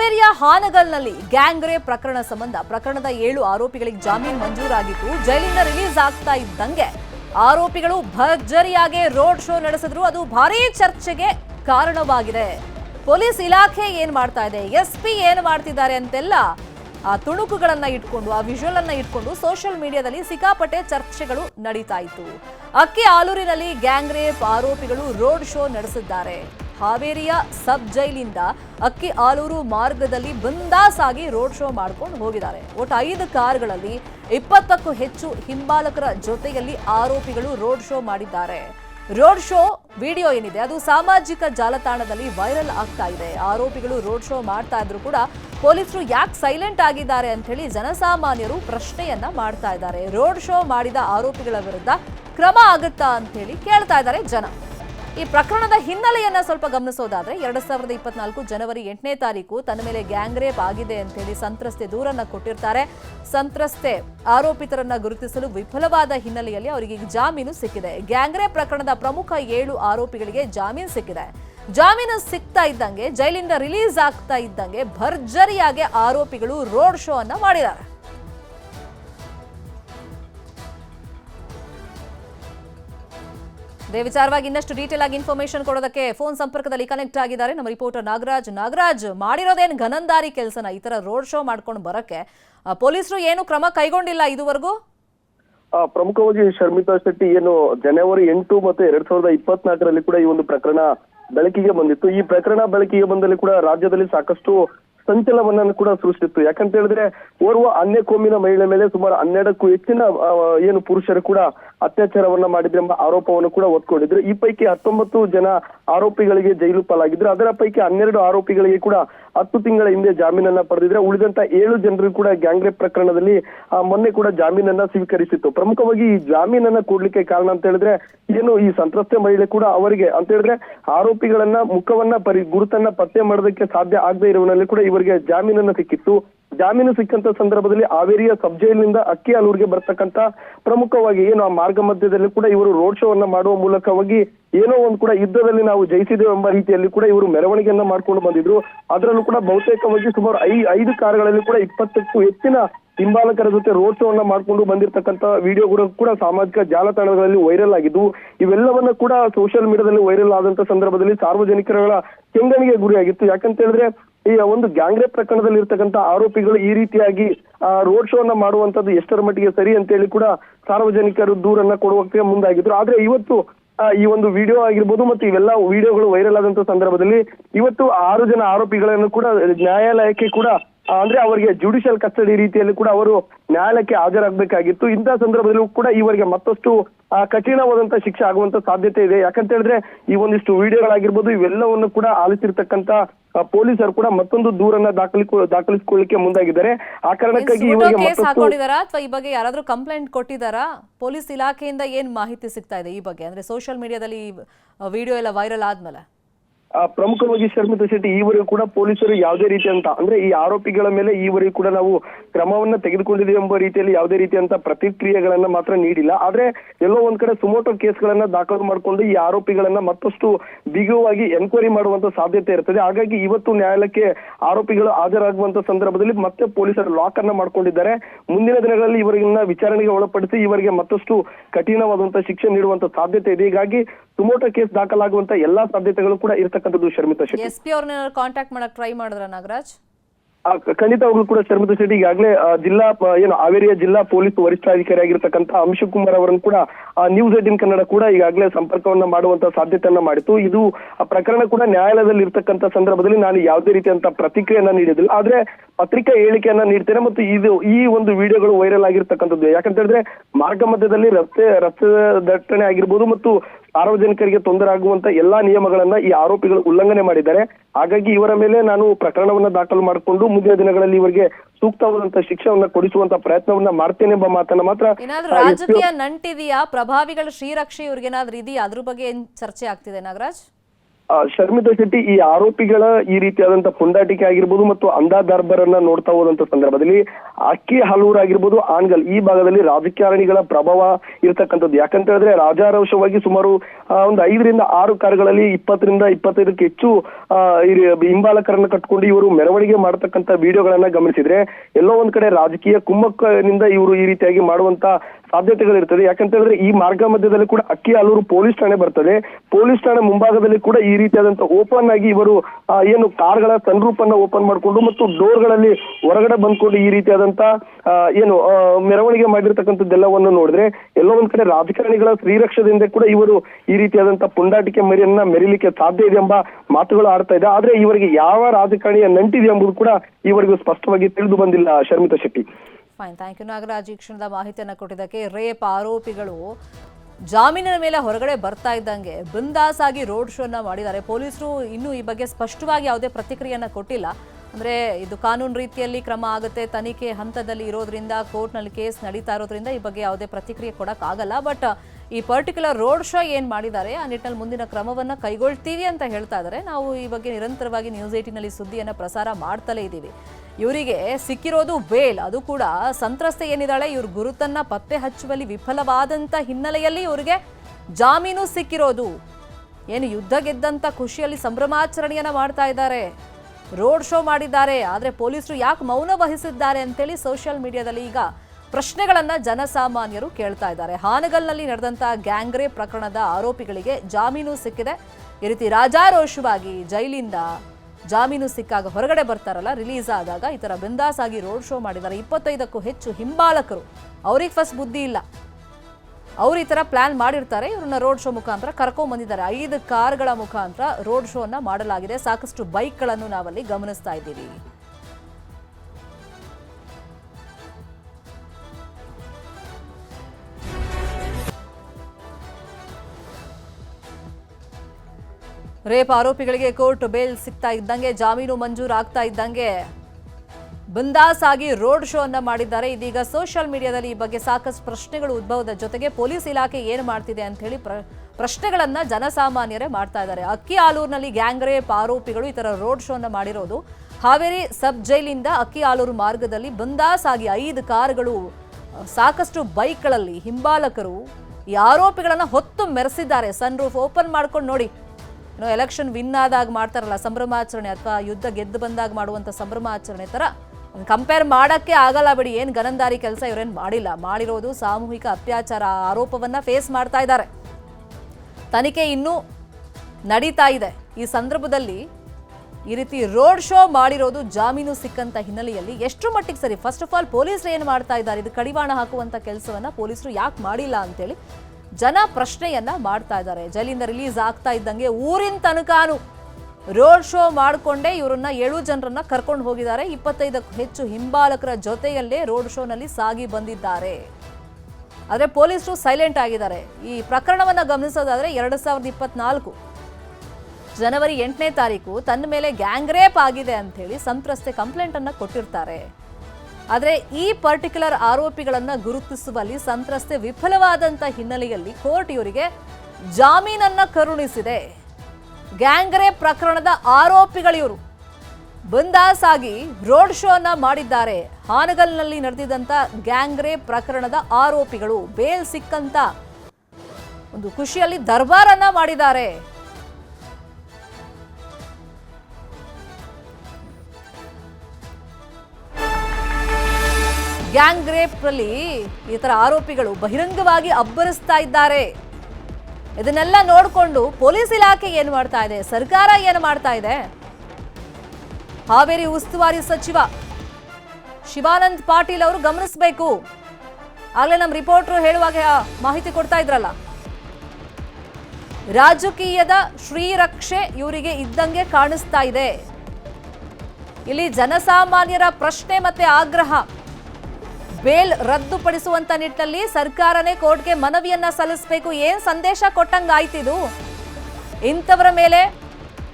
ಹಾವೇರಿಯ ಹಾನಗಲ್ನಲ್ಲಿ ಗ್ಯಾಂಗ್ ಪ್ರಕರಣ ಸಂಬಂಧ ಪ್ರಕರಣದ ಏಳು ಆರೋಪಿಗಳಿಗೆ ಜಾಮೀನು ಮಂಜೂರಾಗಿದ್ದು, ಜೈಲಿಂದ ರಿಲೀಸ್ ಆಗ್ತಾ ಇದ್ದಂಗೆ ಆರೋಪಿಗಳು ಭರ್ಜರಿಯಾಗಿ ರೋಡ್ ಶೋ ನಡೆಸಿದ್ರು. ಅದು ಭಾರೀ ಚರ್ಚೆಗೆ ಕಾರಣವಾಗಿದೆ. ಪೊಲೀಸ್ ಇಲಾಖೆ ಏನ್ ಮಾಡ್ತಾ ಇದೆ? ಎಸ್ ಪಿ ಏನ್ ಮಾಡ್ತಿದ್ದಾರೆ ಅಂತೆಲ್ಲ ಆ ತುಣುಕುಗಳನ್ನ ಇಟ್ಕೊಂಡು, ಆ ವಿಜುವಲ್ ಅನ್ನ ಇಟ್ಕೊಂಡು ಸೋಷಿಯಲ್ ಮೀಡಿಯಾದಲ್ಲಿ ಸಿಕ್ಕಾಪಟ್ಟೆ ಚರ್ಚೆಗಳು ನಡೀತಾ ಇತ್ತು. ಅಕ್ಕಿ ಆಲೂರಿನಲ್ಲಿ ಗ್ಯಾಂಗ್ ರೇಪ್ ಆರೋಪಿಗಳು ರೋಡ್ ಶೋ ನಡೆಸಿದ್ದಾರೆ. ಹಾವೇರಿಯ ಸಬ್ ಜೈಲಿಂದ ಅಕ್ಕಿ ಆಲೂರು ಮಾರ್ಗದಲ್ಲಿ ಬಂದಾಸಾಗಿ ರೋಡ್ ಶೋ ಮಾಡ್ಕೊಂಡು ಹೋಗಿದ್ದಾರೆ. ಒಟ್ಟು ಐದು ಕಾರ್ಗಳಲ್ಲಿ ಇಪ್ಪತ್ತಕ್ಕೂ ಹೆಚ್ಚು ಹಿಂಬಾಲಕರ ಜೊತೆಯಲ್ಲಿ ಆರೋಪಿಗಳು ರೋಡ್ ಶೋ ಮಾಡಿದ್ದಾರೆ. ರೋಡ್ ಶೋ ವಿಡಿಯೋ ಏನಿದೆ? ಅದು ಸಾಮಾಜಿಕ ಜಾಲತಾಣದಲ್ಲಿ ವೈರಲ್ ಆಗ್ತಾ ಇದೆ. ಆರೋಪಿಗಳು ರೋಡ್ ಶೋ ಮಾಡ್ತಾ ಇದ್ರು ಕೂಡ ಪೊಲೀಸರು ಯಾಕೆ ಸೈಲೆಂಟ್ ಆಗಿದ್ದಾರೆ ಅಂತ ಹೇಳಿ ಜನಸಾಮಾನ್ಯರು ಪ್ರಶ್ನೆಯನ್ನ ಮಾಡ್ತಾ ಇದ್ದಾರೆ. ರೋಡ್ ಶೋ ಮಾಡಿದ ಆರೋಪಿಗಳ ವಿರುದ್ಧ ಕ್ರಮ ಆಗುತ್ತಾ ಅಂತ ಹೇಳಿ ಕೇಳ್ತಾ ಇದ್ದಾರೆ ಜನ. ಈ ಪ್ರಕರಣದ ಹಿನ್ನೆಲೆಯನ್ನ ಸ್ವಲ್ಪ ಗಮನಿಸೋದಾದ್ರೆ ಎರಡ್ ಸಾವಿರದ ಇಪ್ಪತ್ನಾಲ್ಕು ಜನವರಿ ಎಂಟನೇ ತಾರೀಕು ತನ್ನ ಮೇಲೆ ಗ್ಯಾಂಗ್ ರೇಪ್ ಆಗಿದೆ ಅಂತ ಹೇಳಿ ಸಂತ್ರಸ್ತೆ ದೂರನ್ನ ಕೊಟ್ಟಿರ್ತಾರೆ. ಸಂತ್ರಸ್ತೆ ಆರೋಪಿತರನ್ನ ಗುರುತಿಸಲು ವಿಫಲವಾದ ಹಿನ್ನೆಲೆಯಲ್ಲಿ ಅವರಿಗೆ ಜಾಮೀನು ಸಿಕ್ಕಿದೆ. ಗ್ಯಾಂಗ್ ರೇಪ್ ಪ್ರಕರಣದ ಪ್ರಮುಖ ಏಳು ಆರೋಪಿಗಳಿಗೆ ಜಾಮೀನು ಸಿಕ್ಕಿದೆ. ಜಾಮೀನು ಸಿಗ್ತಾ ಇದ್ದಂಗೆ, ಜೈಲಿಂದ ರಿಲೀಸ್ ಆಗ್ತಾ ಇದ್ದಂಗೆ ಭರ್ಜರಿಯಾಗಿ ಆರೋಪಿಗಳು ರೋಡ್ ಶೋ ಅನ್ನ ಮಾಡಿದ್ದಾರೆ. ಇದೇ ವಿಚಾರವಾಗಿ ಇನ್ನಷ್ಟು ಡೀಟೇಲ್ ಆಗಿ ಇನ್ಫಾರ್ಮೇಶನ್ ಕೊಡೋದಕ್ಕೆ ಫೋನ್ ಸಂಪರ್ಕದಲ್ಲಿ ಕನೆಕ್ಟ್ ಆಗಿದ್ದಾರೆ ನಮ್ಮ ರಿಪೋರ್ಟರ್ ನಾಗರಾಜ್. ನಾಗರಾಜ್, ಮಾಡಿರೋದೇನು ಘನಂದಾರಿ ಕೆಲಸನ? ಈ ತರ ರೋಡ್ ಶೋ ಮಾಡ್ಕೊಂಡು ಬರಕ್ಕೆ ಪೊಲೀಸರು ಏನು ಕ್ರಮ ಕೈಗೊಂಡಿಲ್ಲ ಇದುವರೆಗೂ? ಪ್ರಮುಖವಾಗಿ ಶರ್ಮಿತಾ ಶೆಟ್ಟಿ ಏನು ಜನವರಿ ಎಂಟು ಮತ್ತು ಎರಡ್ ಸಾವಿರದ ಇಪ್ಪತ್ನಾಲ್ಕರಲ್ಲಿ ಕೂಡ ಈ ಒಂದು ಪ್ರಕರಣ ಬೆಳಕಿಗೆ ಬಂದಿತ್ತು. ಈ ಪ್ರಕರಣ ಬೆಳಕಿಗೆ ಬಂದಲ್ಲಿ ಕೂಡ ರಾಜ್ಯದಲ್ಲಿ ಸಾಕಷ್ಟು ಸಂಚಲನವನ್ನ ಕೂಡ ಸೃಷ್ಟಿತ್ತು ಯಾಕಂತ ಹೇಳಿದ್ರೆ, ಓರ್ವ ಅನ್ಯ ಕೋಮಿನ ಮಹಿಳೆ ಮೇಲೆ ಸುಮಾರು ಹನ್ನೆರಡಕ್ಕೂ ಹೆಚ್ಚಿನ ಏನು ಪುರುಷರು ಕೂಡ ಅತ್ಯಾಚಾರವನ್ನ ಮಾಡಿದ್ರೆಂಬ ಆರೋಪವನ್ನು ಕೂಡ ಒತ್ಕೊಂಡಿದ್ರು ಈ ಪೈಕಿ ಹತ್ತೊಂಬತ್ತು ಜನ ಆರೋಪಿಗಳಿಗೆ ಜೈಲು ಪಾಲಾಗಿದ್ರು. ಅದರ ಪೈಕಿ ಹನ್ನೆರಡು ಆರೋಪಿಗಳಿಗೆ ಕೂಡ ಹತ್ತು ತಿಂಗಳ ಹಿಂದೆ ಜಾಮೀನನ್ನ ಪಡೆದಿದ್ರೆ. ಉಳಿದಂತ ಏಳು ಜನರು ಕೂಡ ಗ್ಯಾಂಗ್ರೇಪ್ ಪ್ರಕರಣದಲ್ಲಿ ಮೊನ್ನೆ ಕೂಡ ಜಾಮೀನನ್ನ ಸ್ವೀಕರಿಸಿತ್ತು. ಪ್ರಮುಖವಾಗಿ ಈ ಜಾಮೀನನ್ನ ಕೊಡ್ಲಿಕ್ಕೆ ಕಾರಣ ಅಂತ ಹೇಳಿದ್ರೆ, ಏನು ಈ ಸಂತ್ರಸ್ತೆ ಮಹಿಳೆ ಕೂಡ ಅವರಿಗೆ, ಅಂತ ಹೇಳಿದ್ರೆ ಆರೋಪಿಗಳನ್ನ ಮುಖವನ್ನ ಪರಿ, ಗುರುತನ್ನ ಪತ್ತೆ ಮಾಡೋದಕ್ಕೆ ಸಾಧ್ಯ ಆಗದೆ ಇರುವನಲ್ಲಿ ಕೂಡ ಇವರಿಗೆ ಜಾಮೀನನ್ನ ಸಿಕ್ಕಿತ್ತು. ಜಾಮೀನು ಸಿಕ್ಕಂತ ಸಂದರ್ಭದಲ್ಲಿ ಹಾವೇರಿಯ ಸಬ್ ಜೈಲಿನಿಂದ ಅಕ್ಕಿ ಆಲೂರಿಗೆ ಬರ್ತಕ್ಕಂತ ಪ್ರಮುಖವಾಗಿ ಏನು ಆ ಮಾರ್ಗ ಮಧ್ಯದಲ್ಲಿ ಕೂಡ ಇವರು ರೋಡ್ ಶೋ ಅನ್ನ ಮಾಡುವ ಮೂಲಕವಾಗಿ ಏನೋ ಒಂದು ಕೂಡ ಯುದ್ಧದಲ್ಲಿ ನಾವು ಜಯಿಸಿದ್ದೇವೆ ಎಂಬ ರೀತಿಯಲ್ಲಿ ಕೂಡ ಇವರು ಮೆರವಣಿಗೆಯನ್ನ ಮಾಡ್ಕೊಂಡು ಬಂದಿದ್ರು. ಅದರಲ್ಲೂ ಕೂಡ ಬಹುತೇಕವಾಗಿ ಸುಮಾರು ಐ, ಐದು ಕಾರುಗಳಲ್ಲಿ ಕೂಡ ಇಪ್ಪತ್ತಕ್ಕೂ ಹೆಚ್ಚಿನ ಹಿಂಬಾಲಕರ ಜೊತೆ ರೋಡ್ ಶೋ ಅನ್ನ ಮಾಡ್ಕೊಂಡು ಬಂದಿರತಕ್ಕಂತ ವಿಡಿಯೋಗಳು ಕೂಡ ಸಾಮಾಜಿಕ ಜಾಲತಾಣಗಳಲ್ಲಿ ವೈರಲ್ ಆಗಿದ್ದು ಇವೆಲ್ಲವನ್ನ ಕೂಡ ಸೋಷಿಯಲ್ ಮೀಡಿಯಾದಲ್ಲಿ ವೈರಲ್ ಆದಂತ ಸಂದರ್ಭದಲ್ಲಿ ಸಾರ್ವಜನಿಕರ ಕೆಂಗಣಿಗೆ ಗುರಿಯಾಗಿತ್ತು. ಯಾಕಂತ ಹೇಳಿದ್ರೆ ಈ ಒಂದು ಗ್ಯಾಂಗ್ ರೇಪ್ ಪ್ರಕರಣದಲ್ಲಿ ಇರ್ತಕ್ಕಂತ ಆರೋಪಿಗಳು ಈ ರೀತಿಯಾಗಿ ರೋಡ್ ಶೋ ಅನ್ನ ಮಾಡುವಂತದ್ದು ಎಷ್ಟರ ಮಟ್ಟಿಗೆ ಸರಿ ಅಂತ ಹೇಳಿ ಕೂಡ ಸಾರ್ವಜನಿಕರು ದೂರನ್ನ ಕೊಡುವಕ್ಕೆ ಮುಂದಾಗಿದ್ರು. ಆದ್ರೆ ಇವತ್ತು ಈ ಒಂದು ವಿಡಿಯೋ ಆಗಿರ್ಬೋದು ಮತ್ತು ಇವೆಲ್ಲ ವಿಡಿಯೋಗಳು ವೈರಲ್ ಆದಂತ ಸಂದರ್ಭದಲ್ಲಿ ಇವತ್ತು ಆರು ಜನ ಆರೋಪಿಗಳನ್ನು ಕೂಡ ನ್ಯಾಯಾಲಯಕ್ಕೆ ಕೂಡ ಅಂದ್ರೆ ಅವರಿಗೆ ಜುಡಿಷಿಯಲ್ ಕಸ್ಟಡಿ ರೀತಿಯಲ್ಲಿ ಕೂಡ ಅವರು ನ್ಯಾಯಾಲಯಕ್ಕೆ ಹಾಜರಾಗಬೇಕಾಗಿತ್ತು. ಇಂತಹ ಸಂದರ್ಭದಲ್ಲೂ ಕೂಡ ಇವರಿಗೆ ಮತ್ತಷ್ಟು ಕಠಿಣವಾದಂತಹ ಕಠಿಣವಾದಂತ ಶಿಕ್ಷೆ ಆಗುವಂತ ಸಾಧ್ಯತೆ ಇದೆ. ಯಾಕಂತ ಹೇಳಿದ್ರೆ ಈ ಒಂದಿಷ್ಟು ವಿಡಿಯೋಗಳಾಗಿರ್ಬೋದು ಇವೆಲ್ಲವನ್ನು ಕೂಡ ಆಲಿಸಿರ್ತಕ್ಕಂತ ಪೊಲೀಸರು ಕೂಡ ಮತ್ತೊಂದು ದೂರನ್ನ ದಾಖಲಿ ದಾಖಲಿಸಿಕೊಳ್ಳಿಕ್ಕೆ ಮುಂದಾಗಿದ್ದಾರೆ. ಆ ಕಾರಣಕ್ಕಾಗಿ ಇವರಿಗೆ ಕೇಸ್ ಹಾಕೊಂಡಿದಾರಾ? ಅಥವಾ ಈ ಬಗ್ಗೆ ಯಾರಾದ್ರೂ ಕಂಪ್ಲೇಂಟ್ ಕೊಟ್ಟಿದ್ದಾರಾ ಪೊಲೀಸ್ ಇಲಾಖೆಯಿಂದ ಏನ್ ಮಾಹಿತಿ ಸಿಗ್ತಾ ಇದೆ ಈ ಬಗ್ಗೆ? ಅಂದ್ರೆ ಸೋಷಿಯಲ್ ಮೀಡಿಯಾದಲ್ಲಿ ವಿಡಿಯೋ ಎಲ್ಲ ವೈರಲ್ ಆದ್ಮೇಲೆ. ಪ್ರಮುಖವಾಗಿ ಶರ್ಮಿತ ಶೆಟ್ಟಿ ಈವರೆಗೂ ಕೂಡ ಪೊಲೀಸರು ಯಾವುದೇ ರೀತಿಯಂತ ಅಂದ್ರೆ ಈ ಆರೋಪಿಗಳ ಮೇಲೆ ಈವರೆಗೂ ಕೂಡ ನಾವು ಕ್ರಮವನ್ನ ತೆಗೆದುಕೊಂಡಿದ್ದೀವಿ ಎಂಬ ರೀತಿಯಲ್ಲಿ ಯಾವುದೇ ರೀತಿಯಂತ ಪ್ರತಿಕ್ರಿಯೆಗಳನ್ನ ಮಾತ್ರ ನೀಡಿಲ್ಲ. ಆದ್ರೆ ಎಲ್ಲೋ ಒಂದ್ ಕಡೆ ಸುಮೋಟೋ ಕೇಸ್ಗಳನ್ನ ದಾಖಲು ಮಾಡಿಕೊಂಡು ಈ ಆರೋಪಿಗಳನ್ನ ಮತ್ತಷ್ಟು ಬಿಗುವಾಗಿ ಎನ್ಕ್ವೈರಿ ಮಾಡುವಂತ ಸಾಧ್ಯತೆ ಇರ್ತದೆ. ಹಾಗಾಗಿ ಇವತ್ತು ನ್ಯಾಯಾಲಯಕ್ಕೆ ಆರೋಪಿಗಳು ಹಾಜರಾಗುವಂತ ಸಂದರ್ಭದಲ್ಲಿ ಮತ್ತೆ ಪೊಲೀಸರು ಲಾಕ್ ಅನ್ನ ಮಾಡ್ಕೊಂಡಿದ್ದಾರೆ. ಮುಂದಿನ ದಿನಗಳಲ್ಲಿ ಇವರನ್ನ ವಿಚಾರಣೆಗೆ ಒಳಪಡಿಸಿ ಇವರಿಗೆ ಮತ್ತಷ್ಟು ಕಠಿಣವಾದಂತ ಶಿಕ್ಷೆ ನೀಡುವಂತ ಸಾಧ್ಯತೆ ಇದೆ. ಹೀಗಾಗಿ ಸುಮೋಟೋ ಕೇಸ್ ದಾಖಲಾಗುವಂತ ಎಲ್ಲಾ ಸಾಧ್ಯತೆಗಳು ಕೂಡ ಇರ್ತಕ್ಕಂಥದ್ದು ಶರ್ಮಿತಾ ಶೆಟ್ಟಿ. ಎಸ್ ಪಿ ಅವ್ರನ್ನ ಕಾಂಟ್ಯಾಕ್ಟ್ ಮಾಡಕ್ ಟ್ರೈ ಮಾಡಿದ್ರ ನಾಗರಾಜ್? ಆ, ಅವರು ಖಂಡಿತವಾಗ್ಲೂ ಕೂಡ ಶರ್ಮಿತಾ ಶೆಟ್ಟಿ ಈಗಾಗಲೇ ಆ, ಜಿಲ್ಲಾ ಆ, ಏನು ಹಾವೇರಿಯ ಜಿಲ್ಲಾ ಪೊಲೀಸ್ ವರಿಷ್ಠಾಧಿಕಾರಿ ಆಗಿರ್ತಕ್ಕಂಥ ಅಂಶುಕುಮಾರ್ ಅವರನ್ನು ಕೂಡ ಆ, ನ್ಯೂಸ್ ಏಟಿನ್ ಕನ್ನಡ ಕೂಡ ಈಗಾಗಲೇ ಸಂಪರ್ಕವನ್ನ ಮಾಡುವಂತ ಸಾಧ್ಯತೆಯನ್ನ ಮಾಡಿತು ಇದು ಆ ಪ್ರಕರಣ ಕೂಡ ನ್ಯಾಯಾಲಯದಲ್ಲಿ ಇರ್ತಕ್ಕಂಥ ಸಂದರ್ಭದಲ್ಲಿ ನಾನು ಯಾವುದೇ ರೀತಿಯಂತ ಪ್ರತಿಕ್ರಿಯೆಯನ್ನ ನೀಡಿದಿಲ್ಲ ಆದ್ರೆ ಪತ್ರಿಕಾ ಹೇಳಿಕೆಯನ್ನ ನೀಡ್ತೇನೆ ಮತ್ತು ಇದು ಈ ಒಂದು ವಿಡಿಯೋಗಳು ವೈರಲ್ ಆಗಿರ್ತಕ್ಕಂಥದ್ದು. ಯಾಕಂತ ಹೇಳಿದ್ರೆ ಮಾರ್ಗ ಮಧ್ಯದಲ್ಲಿ ರಸ್ತೆ ರಸ್ತೆ ದಟ್ಟಣೆ ಆಗಿರ್ಬೋದು ಮತ್ತು ಸಾರ್ವಜನಿಕರಿಗೆ ತೊಂದರೆ ಆಗುವಂತ ಎಲ್ಲಾ ನಿಯಮಗಳನ್ನ ಈ ಆರೋಪಿಗಳು ಉಲ್ಲಂಘನೆ ಮಾಡಿದ್ದಾರೆ. ಹಾಗಾಗಿ ಇವರ ಮೇಲೆ ನಾನು ಪ್ರಕರಣವನ್ನ ದಾಖಲು ಮಾಡಿಕೊಂಡು ಮುಂದಿನ ದಿನಗಳಲ್ಲಿ ಇವರಿಗೆ ಸೂಕ್ತವಾದಂತ ಶಿಕ್ಷಣವನ್ನ ಕೊಡಿಸುವಂತ ಪ್ರಯತ್ನವನ್ನ ಮಾಡ್ತೇನೆ ಎಂಬ ಮಾತನ್ನ ಮಾತ್ರ ರಾಜಕೀಯ ನಂಟಿದೆಯಾ? ಪ್ರಭಾವಿಗಳ ಶ್ರೀರಕ್ಷೆ ಇವ್ರಿಗೇನಾದ್ರೂ ಇದೆಯಾ? ಅದ್ರ ಬಗ್ಗೆ ಏನ್ ಚರ್ಚೆ ಆಗ್ತಿದೆ ನಾಗರಾಜ್? ಶರ್ಮಿತಾ ಶೆಟ್ಟಿ ಈ ಆರೋಪಿಗಳ ಈ ರೀತಿಯಾದಂತಹ ಪುಂಡಾಟಿಕೆ ಆಗಿರ್ಬೋದು ಮತ್ತು ಅಂಧಾದಾರ್ಬರನ್ನ ನೋಡ್ತಾ ಹೋದಂತ ಸಂದರ್ಭದಲ್ಲಿ ಅಕ್ಕಿ ಹಲೂರ್ ಆಗಿರ್ಬೋದು ಆನ್ಗಲ್ ಈ ಭಾಗದಲ್ಲಿ ರಾಜಕಾರಣಿಗಳ ಪ್ರಭಾವ ಇರ್ತಕ್ಕಂಥದ್ದು. ಯಾಕಂತ ಹೇಳಿದ್ರೆ ರಾಜಾರೋಷವಾಗಿ ಸುಮಾರು ಒಂದು ಐದರಿಂದ ಆರು ಕಾರ್ಗಳಲ್ಲಿ ಇಪ್ಪತ್ತರಿಂದ ಇಪ್ಪತ್ತೈದಕ್ಕೆ ಹೆಚ್ಚು ಹಿಂಬಾಲಕರನ್ನ ಕಟ್ಕೊಂಡು ಇವರು ಮೆರವಣಿಗೆ ಮಾಡತಕ್ಕಂಥ ವಿಡಿಯೋಗಳನ್ನ ಗಮನಿಸಿದ್ರೆ ಎಲ್ಲೋ ಒಂದ್ ಕಡೆ ರಾಜಕೀಯ ಕುಮ್ಮಕ್ಕನಿಂದ ಇವರು ಈ ರೀತಿಯಾಗಿ ಮಾಡುವಂತ ಸಾಧ್ಯತೆಗಳಿರ್ತದೆ ಯಾಕಂತ ಹೇಳಿದ್ರೆ ಈ ಮಾರ್ಗ ಮಧ್ಯದಲ್ಲಿ ಕೂಡ ಅಕ್ಕಿ ಹಲೂರು ಪೊಲೀಸ್ ಠಾಣೆ ಬರ್ತದೆ. ಪೊಲೀಸ್ ಠಾಣೆ ಮುಂಭಾಗದಲ್ಲಿ ಕೂಡ ಈ ರೀತಿಯಾದಂತ ಓಪನ್ ಆಗಿ ಇವರು ಏನು ಕಾರ್ಗಳ ಸನ್ರೂಪ್ ಅನ್ನ ಓಪನ್ ಮಾಡಿಕೊಂಡು ಮತ್ತು ಡೋರ್ಗಳಲ್ಲಿ ಹೊರಗಡೆ ಬಂದ್ಕೊಂಡು ಈ ರೀತಿಯಾದಂತ ಏನು ಮೆರವಣಿಗೆ ಮಾಡಿರ್ತಕ್ಕಂಥದ್ದೆಲ್ಲವನ್ನು ನೋಡಿದ್ರೆ ಎಲ್ಲೋ ಒಂದ್ ಕಡೆ ರಾಜಕಾರಣಿಗಳ ಶ್ರೀರಕ್ಷದಿಂದ ಕೂಡ ಇವರು ಈ ರೀತಿಯಾದಂತಹ ಪುಂಡಾಟಿಕೆ ಮರಿಯನ್ನ ಮೆರಿಲಿಕ್ಕೆ ಸಾಧ್ಯ ಇದೆ ಎಂಬ ಮಾತುಗಳು ಆಡ್ತಾ ಇದೆ. ಆದ್ರೆ ಇವರಿಗೆ ಯಾವ ರಾಜಕಾರಣಿಯ ನಂಟಿದೆ ಎಂಬುದು ಕೂಡ ಇವರಿಗೂ ಸ್ಪಷ್ಟವಾಗಿ ತಿಳಿದು ಬಂದಿಲ್ಲ Sharmita Shetty. Fine thank you Nagaraj ಈ ಕ್ಷಣದ ಮಾಹಿತಿಯನ್ನು ಕೊಟ್ಟಿದ್ದಕ್ಕೆ ರೇಪ್ ಆರೋಪಿಗಳು ಜಾಮೀನಿನ ಮೇಲೆ ಹೊರಗಡೆ ಬರ್ತಾ ಇದ್ದಂಗೆ ಬಿಂದಾಸ್ ಆಗಿ ರೋಡ್ ಶೋನ ಮಾಡಿದ್ದಾರೆ. ಪೊಲೀಸರು ಇನ್ನೂ ಈ ಬಗ್ಗೆ ಸ್ಪಷ್ಟವಾಗಿ ಯಾವುದೇ ಪ್ರತಿಕ್ರಿಯೆಯನ್ನು ಕೊಟ್ಟಿಲ್ಲ. ಅಂದರೆ ಇದು ಕಾನೂನು ರೀತಿಯಲ್ಲಿ ಕ್ರಮ ಆಗುತ್ತೆ, ತನಿಖೆ ಹಂತದಲ್ಲಿ ಇರೋದ್ರಿಂದ, ಕೋರ್ಟ್ನಲ್ಲಿ ಕೇಸ್ ನಡೀತಾ ಇರೋದ್ರಿಂದ ಈ ಬಗ್ಗೆ ಯಾವುದೇ ಪ್ರತಿಕ್ರಿಯೆ ಕೊಡೋಕ್ಕಾಗಲ್ಲ. ಬಟ್, ಈ ಪರ್ಟಿಕ್ಯುಲರ್ ರೋಡ್ ಶೋ ಏನು ಮಾಡಿದ್ದಾರೆ, ಆ ನಿಟ್ಟಿನಲ್ಲಿ ಮುಂದಿನ ಕ್ರಮವನ್ನು ಕೈಗೊಳ್ತೀವಿ ಅಂತ ಹೇಳ್ತಾ ಇದ್ದಾರೆ. ನಾವು ಈ ಬಗ್ಗೆ ನಿರಂತರವಾಗಿ ನ್ಯೂಸ್ ಏಟಿನಲ್ಲಿ ಸುದ್ದಿಯನ್ನು ಪ್ರಸಾರ ಮಾಡ್ತಲೇ ಇದ್ದೀವಿ. ಇವರಿಗೆ ಸಿಕ್ಕಿರೋದು ಬೇಲ್ ಅದು ಕೂಡ ಸಂತ್ರಸ್ತೆ ಏನಿದ್ದಾಳೆ, ಇವ್ರ ಗುರುತನ್ನ ಪತ್ತೆ ಹಚ್ಚುವಲ್ಲಿ ವಿಫಲವಾದಂಥ ಹಿನ್ನೆಲೆಯಲ್ಲಿ ಇವರಿಗೆ ಜಾಮೀನು ಸಿಕ್ಕಿರೋದು. ಏನು ಯುದ್ಧ ಗೆದ್ದಂಥ ಖುಷಿಯಲ್ಲಿ ಸಂಭ್ರಮಾಚರಣೆಯನ್ನ ಮಾಡ್ತಾ ಇದ್ದಾರೆ. ರೋಡ್ ಶೋ ಮಾಡಿದ್ದಾರೆ, ಆದರೆ ಪೊಲೀಸರು ಯಾಕೆ ಮೌನ ವಹಿಸಿದ್ದಾರೆ ಅಂತೇಳಿ ಸೋಷಿಯಲ್ ಮೀಡಿಯಾದಲ್ಲಿ ಈಗ ಪ್ರಶ್ನೆಗಳನ್ನ ಜನಸಾಮಾನ್ಯರು ಕೇಳ್ತಾ ಇದ್ದಾರೆ. ಹಾನಗಲ್ನಲ್ಲಿ ನಡೆದಂಥ ಗ್ಯಾಂಗ್ರೇ ಪ್ರಕರಣದ ಆರೋಪಿಗಳಿಗೆ ಜಾಮೀನು ಸಿಕ್ಕಿದೆ. ಈ ರೀತಿ ರಾಜಾರೋಷವಾಗಿ ಜೈಲಿಂದ ಜಾಮೀನು ಸಿಕ್ಕಾಗ ಹೊರಗಡೆ ಬರ್ತಾರಲ್ಲ ರಿಲೀಸ್ ಆದಾಗ ಈ ಥರ ಬಿಂದಾಸ್ ಆಗಿ ರೋಡ್ ಶೋ ಮಾಡಿದ್ದಾರೆ. ಇಪ್ಪತ್ತೈದಕ್ಕೂ ಹೆಚ್ಚು ಹಿಂಬಾಲಕರು. ಅವ್ರಿಗೆ ಫಸ್ಟ್ ಬುದ್ಧಿ ಇಲ್ಲ. ಅವ್ರು ಈ ಥರ ಪ್ಲಾನ್ ಮಾಡಿರ್ತಾರೆ, ಇವ್ರನ್ನ ರೋಡ್ ಶೋ ಮುಖಾಂತರ ಕರ್ಕೊಂಡ್ ಬಂದಿದ್ದಾರೆ. ಐದು ಕಾರ್ಗಳ ಮುಖಾಂತರ ರೋಡ್ ಶೋನ ಮಾಡಲಾಗಿದೆ. ಸಾಕಷ್ಟು ಬೈಕ್ಗಳನ್ನು ನಾವಲ್ಲಿ ಗಮನಿಸ್ತಾ ಇದ್ದೀವಿ. ರೇಪ್ ಆರೋಪಿಗಳಿಗೆ ಕೋರ್ಟ್ ಬೇಲ್ ಸಿಗ್ತಾ ಇದ್ದಂಗೆ, ಜಾಮೀನು ಮಂಜೂರಾಗ್ತಾ ಇದ್ದಂಗೆ ಬಿಂದಾಸ್ ಆಗಿ ರೋಡ್ ಶೋ ಅನ್ನ ಮಾಡಿದ್ದಾರೆ. ಇದೀಗ ಸೋಷಿಯಲ್ ಮೀಡಿಯಾದಲ್ಲಿ ಈ ಬಗ್ಗೆ ಸಾಕಷ್ಟು ಪ್ರಶ್ನೆಗಳು ಉದ್ಭವದ ಜೊತೆಗೆ ಪೊಲೀಸ್ ಇಲಾಖೆ ಏನು ಮಾಡ್ತಿದೆ ಅಂತ ಹೇಳಿ ಪ್ರ ಪ್ರಶ್ನೆಗಳನ್ನ ಜನಸಾಮಾನ್ಯರೇ ಮಾಡ್ತಾ ಇದ್ದಾರೆ. ಅಕ್ಕಿ ಆಲೂರಿನಲ್ಲಿ ಗ್ಯಾಂಗ್ ರೇಪ್ ಆರೋಪಿಗಳು ಈ ಥರ ರೋಡ್ ಶೋ ಅನ್ನ ಮಾಡಿರೋದು. ಹಾವೇರಿ ಸಬ್ ಜೈಲಿಂದ ಅಕ್ಕಿ ಆಲೂರು ಮಾರ್ಗದಲ್ಲಿ ಬಿಂದಾಸ್ ಆಗಿ ಐದು ಕಾರುಗಳು, ಸಾಕಷ್ಟು ಬೈಕ್ಗಳಲ್ಲಿ ಹಿಂಬಾಲಕರು ಈ ಆರೋಪಿಗಳನ್ನು ಹೊತ್ತು ಮೆರೆಸಿದ್ದಾರೆ. ಸನ್ ರೂಫ್ ಓಪನ್ ಮಾಡ್ಕೊಂಡು ನೋಡಿ. ಎಲೆಕ್ಷನ್ ವಿನ್ ಆದಾಗ ಮಾಡ್ತಾರಲ್ಲ, ಸಂಭ್ರಮಾಚರಣೆ ಅಥವಾ ಯುದ್ಧ ಗೆದ್ದು ಬಂದಾಗ ಮಾಡುವಂಥ ಸಂಭ್ರಮಾಚರಣೆ ಥರ ಕಂಪೇರ್ ಮಾಡೋಕ್ಕೆ ಆಗಲ್ಲ ಬಿಡಿ. ಏನು ಗನಂದಾರಿ ಕೆಲಸ ಇವರೇನು ಮಾಡಿಲ್ಲ. ಮಾಡಿರೋದು ಸಾಮೂಹಿಕ ಅತ್ಯಾಚಾರ ಆರೋಪವನ್ನ ಫೇಸ್ ಮಾಡ್ತಾ ಇದ್ದಾರೆ. ತನಿಖೆ ಇನ್ನೂ ನಡೀತಾ ಇದೆ. ಈ ಸಂದರ್ಭದಲ್ಲಿ ಈ ರೀತಿ ರೋಡ್ ಶೋ ಮಾಡಿರೋದು ಜಾಮೀನು ಸಿಕ್ಕಂತ ಹಿನ್ನೆಲೆಯಲ್ಲಿ ಎಷ್ಟು ಮಟ್ಟಿಗೆ ಸರಿ? ಫಸ್ಟ್ ಆಫ್ ಆಲ್ ಪೊಲೀಸರು ಏನು ಮಾಡ್ತಾ ಇದ್ದಾರೆ? ಇದು ಕಡಿವಾಣ ಹಾಕುವಂತ ಕೆಲಸವನ್ನ ಪೊಲೀಸರು ಯಾಕೆ ಮಾಡಿಲ್ಲ ಅಂತೇಳಿ ಜನ ಪ್ರಶ್ನೆಯನ್ನ ಮಾಡ್ತಾ ಇದ್ದಾರೆ. ಜೈಲಿಂದ ರಿಲೀಸ್ ಆಗ್ತಾ ಇದ್ದಂಗೆ ಊರಿನ ತನಕಾನು ರೋಡ್ ಶೋ ಮಾಡಿಕೊಂಡೇ ಇವರನ್ನ ಏಳು ಜನರನ್ನ ಕರ್ಕೊಂಡು ಹೋಗಿದ್ದಾರೆ. ಇಪ್ಪತ್ತೈದಕ್ಕೂ ಹೆಚ್ಚು ಹಿಂಬಾಲಕರ ಜೊತೆಯಲ್ಲೇ ರೋಡ್ ಶೋನಲ್ಲಿ ಸಾಗಿ ಬಂದಿದ್ದಾರೆ. ಆದರೆ ಪೊಲೀಸರು ಸೈಲೆಂಟ್ ಆಗಿದ್ದಾರೆ. ಈ ಪ್ರಕರಣವನ್ನ ಗಮನಿಸೋದಾದರೆ ಎರಡು ಸಾವಿರದ ಇಪ್ಪತ್ನಾಲ್ಕು ಜನವರಿ ಎಂಟನೇ ತಾರೀಕು ತನ್ನ ಮೇಲೆ ಗ್ಯಾಂಗ್ ರೇಪ್ ಆಗಿದೆ ಅಂತ ಹೇಳಿ ಸಂತ್ರಸ್ತೆ ಕಂಪ್ಲೇಂಟ್ ಅನ್ನ ಕೊಟ್ಟಿರ್ತಾರೆ. ಆದರೆ ಈ ಪರ್ಟಿಕ್ಯುಲರ್ ಆರೋಪಿಗಳನ್ನು ಗುರುತಿಸುವಲ್ಲಿ ಸಂತ್ರಸ್ತೆ ವಿಫಲವಾದಂಥ ಹಿನ್ನೆಲೆಯಲ್ಲಿ ಕೋರ್ಟ್ ಇವರಿಗೆ ಜಾಮೀನನ್ನು ಕರುಣಿಸಿದೆ. ಗ್ಯಾಂಗ್ರೆ ಪ್ರಕರಣದ ಆರೋಪಿಗಳಿವರು ಬಂದಾಸಾಗಿ ರೋಡ್ ಶೋನ ಮಾಡಿದ್ದಾರೆ. ಹಾನಗಲ್ನಲ್ಲಿ ನಡೆದಿದ್ದಂತ ಗ್ಯಾಂಗ್ರೆ ಪ್ರಕರಣದ ಆರೋಪಿಗಳು ಬೇಲ್ ಸಿಕ್ಕಂತ ಒಂದು ಖುಷಿಯಲ್ಲಿ ದರ್ಬಾರನ್ನ ಮಾಡಿದ್ದಾರೆ. ಗ್ಯಾಂಗ್ ರೇಪ್ ಅಲ್ಲಿ ಈ ಥರ ಆರೋಪಿಗಳು ಬಹಿರಂಗವಾಗಿ ಅಬ್ಬರಿಸ್ತಾ ಇದ್ದಾರೆ. ಇದನ್ನೆಲ್ಲ ನೋಡಿಕೊಂಡು ಪೊಲೀಸ್ ಇಲಾಖೆ ಏನು ಮಾಡ್ತಾ ಇದೆ? ಸರ್ಕಾರ ಏನು ಮಾಡ್ತಾ ಇದೆ? ಹಾವೇರಿ ಉಸ್ತುವಾರಿ ಸಚಿವ ಶಿವಾನಂದ್ ಪಾಟೀಲ್ ಅವರು ಗಮನಿಸಬೇಕು. ಆಗಲೇ ನಮ್ಮ ರಿಪೋರ್ಟರ್ ಹೇಳುವಾಗ ಮಾಹಿತಿ ಕೊಡ್ತಾ ಇದ್ರಲ್ಲ. ರಾಜಕೀಯದ ಶ್ರೀರಕ್ಷೆ ಇವರಿಗೆ ಇದ್ದಂಗೆ ಕಾಣಿಸ್ತಾ ಇದೆ. ಇಲ್ಲಿ ಜನಸಾಮಾನ್ಯರ ಪ್ರಶ್ನೆ ಮತ್ತೆ ಆಗ್ರಹ. ಬೇಲ್ ರದ್ದುಪಡಿಸುವಂತ ನಿಟ್ಟಿನಲ್ಲಿ ಸರ್ಕಾರನೇ ಕೋರ್ಟ್ಗೆ ಮನವಿಯನ್ನ ಸಲ್ಲಿಸಬೇಕು. ಏನ್ ಸಂದೇಶ ಕೊಟ್ಟಂಗಾಯ್ತಿದು ಇಂಥವರ ಮೇಲೆ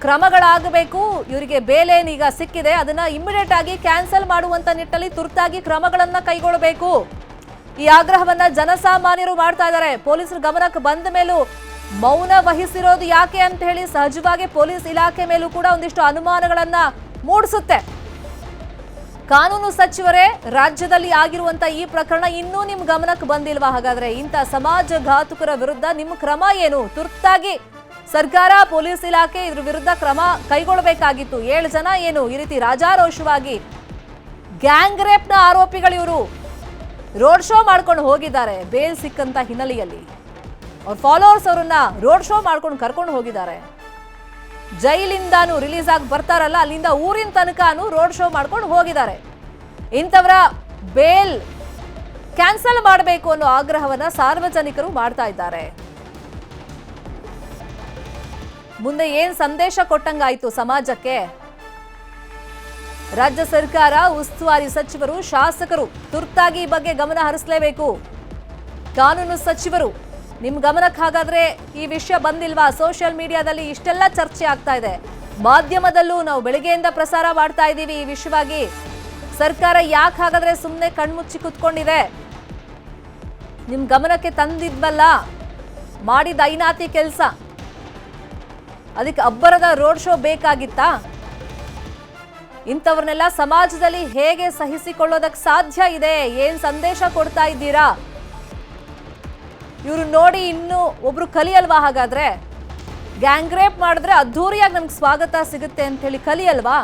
ಕ್ರಮಗಳಾಗಬೇಕು. ಇವರಿಗೆ ಬೇಲೇನೀಗ ಸಿಕ್ಕಿದೆ, ಅದನ್ನ ಇಮಿಡಿಯೇಟ್ ಆಗಿ ಕ್ಯಾನ್ಸಲ್ ಮಾಡುವಂತ ನಿಟ್ಟಿನಲ್ಲಿ ತುರ್ತಾಗಿ ಕ್ರಮಗಳನ್ನ ಕೈಗೊಳ್ಳಬೇಕು. ಈ ಆಗ್ರಹವನ್ನ ಜನಸಾಮಾನ್ಯರು ಮಾಡ್ತಾ ಇದ್ದಾರೆ. ಪೊಲೀಸರ ಗಮನಕ್ಕೆ ಬಂದ ಮೇಲೂ ಮೌನ ವಹಿಸಿರೋದು ಯಾಕೆ ಅಂತ ಹೇಳಿ ಸಹಜವಾಗಿ ಪೊಲೀಸ್ ಇಲಾಖೆ ಮೇಲೂ ಕೂಡ ಒಂದಿಷ್ಟು ಅನುಮಾನಗಳನ್ನ ಮೂಡಿಸುತ್ತೆ. ಕಾನೂನು ಸಚಿವರೇ, ರಾಜ್ಯದಲ್ಲಿ ಆಗಿರುವಂತ ಈ ಪ್ರಕರಣ ಇನ್ನೂ ನಿಮ್ ಗಮನಕ್ಕೆ ಬಂದಿಲ್ವಾ? ಹಾಗಾದ್ರೆ ಇಂಥ ಸಮಾಜ ಘಾತುಕರ ವಿರುದ್ಧ ನಿಮ್ಮ ಕ್ರಮ ಏನು? ತುರ್ತಾಗಿ ಸರ್ಕಾರ, ಪೊಲೀಸ್ ಇಲಾಖೆ ಇದ್ರ ವಿರುದ್ಧ ಕ್ರಮ ಕೈಗೊಳ್ಳಬೇಕಾಗಿತ್ತು ಏಳು ಜನ ಏನು ಈ ರೀತಿ ರಾಜಾರೋಷವಾಗಿ ಗ್ಯಾಂಗ್ ರೇಪ್ನ ಆರೋಪಿಗಳು ಇವರು ರೋಡ್ ಶೋ ಮಾಡ್ಕೊಂಡು ಹೋಗಿದ್ದಾರೆ, ಬೇಲ್ ಸಿಕ್ಕಂತ ಹಿನ್ನೆಲೆಯಲ್ಲಿ. ಅವ್ರ ಫಾಲೋವರ್ಸ್ ಅವರನ್ನ ರೋಡ್ ಶೋ ಮಾಡ್ಕೊಂಡು ಕರ್ಕೊಂಡು ಹೋಗಿದ್ದಾರೆ. ಜೈಲಿಂದಾನು ರಿಲೀಸ್ ಆಗಿ ಬರ್ತಾರಲ್ಲ, ಅಲ್ಲಿಂದ ಊರಿನ ತನಕನೂ ರೋಡ್ ಶೋ ಮಾಡ್ಕೊಂಡು ಹೋಗಿದ್ದಾರೆ. ಇಂಥವರ ಬೇಲ್ ಕ್ಯಾನ್ಸಲ್ ಮಾಡಬೇಕು ಅನ್ನೋ ಆಗ್ರಹವನ್ನ ಸಾರ್ವಜನಿಕರು ಮಾಡ್ತಾ ಇದ್ದಾರೆ. ಮುಂದೆ ಏನ್ ಸಂದೇಶ ಕೊಟ್ಟಂಗಾಯ್ತು ಸಮಾಜಕ್ಕೆ? ರಾಜ್ಯ ಸರ್ಕಾರ, ಉಸ್ತುವಾರಿ ಸಚಿವರು, ಶಾಸಕರು ತುರ್ತಾಗಿ ಈ ಬಗ್ಗೆ ಗಮನ ಹರಿಸಲೇಬೇಕು. ಕಾನೂನು ಸಚಿವರು ನಿಮ್ ಗಮನಕ್ಕೆ ಹಾಗಾದ್ರೆ ಈ ವಿಷಯ ಬಂದಿಲ್ವಾ? ಸೋಷಿಯಲ್ ಮೀಡಿಯಾದಲ್ಲಿ ಇಷ್ಟೆಲ್ಲ ಚರ್ಚೆ ಆಗ್ತಾ ಇದೆ. ಮಾಧ್ಯಮದಲ್ಲೂ ನಾವು ಬೆಳಿಗ್ಗೆಯಿಂದ ಪ್ರಸಾರ ಮಾಡ್ತಾ ಇದ್ದೀವಿ ಈ ವಿಷಯವಾಗಿ ಸರ್ಕಾರ ಯಾಕೆ ಹಾಗಾದ್ರೆ ಸುಮ್ಮನೆ ಕಣ್ಮುಚ್ಚಿ ಕುತ್ಕೊಂಡಿದೆ? ನಿಮ್ ಗಮನಕ್ಕೆ ತಂದಿದ್ವಲ್ಲ? ಮಾಡಿದ ಐನಾತಿ ಕೆಲಸ. ಅದಕ್ಕೆ ಅಬ್ಬರದ ರೋಡ್ ಶೋ ಬೇಕಾಗಿತ್ತಾ? ಇಂಥವ್ರನ್ನೆಲ್ಲ ಸಮಾಜದಲ್ಲಿ ಹೇಗೆ ಸಹಿಸಿಕೊಳ್ಳೋದಕ್ಕೆ ಸಾಧ್ಯ ಇದೆ? ಏನ್ ಸಂದೇಶ ಕೊಡ್ತಾ ಇದ್ದೀರಾ? ಇವರು ನೋಡಿ ಇನ್ನು ಒಬ್ರು ಕಲಿಯಲ್ವಾ ಹಾಗಾದ್ರೆ? ಗ್ಯಾಂಗ್ ರೇಪ್ ಮಾಡಿದ್ರೆ ಅದ್ಧೂರಿಯಾಗಿ ನಮ್ಗೆ ಸ್ವಾಗತ ಸಿಗುತ್ತೆ ಅಂತ ಹೇಳಿ ಕಲಿಯಲ್ವಾ?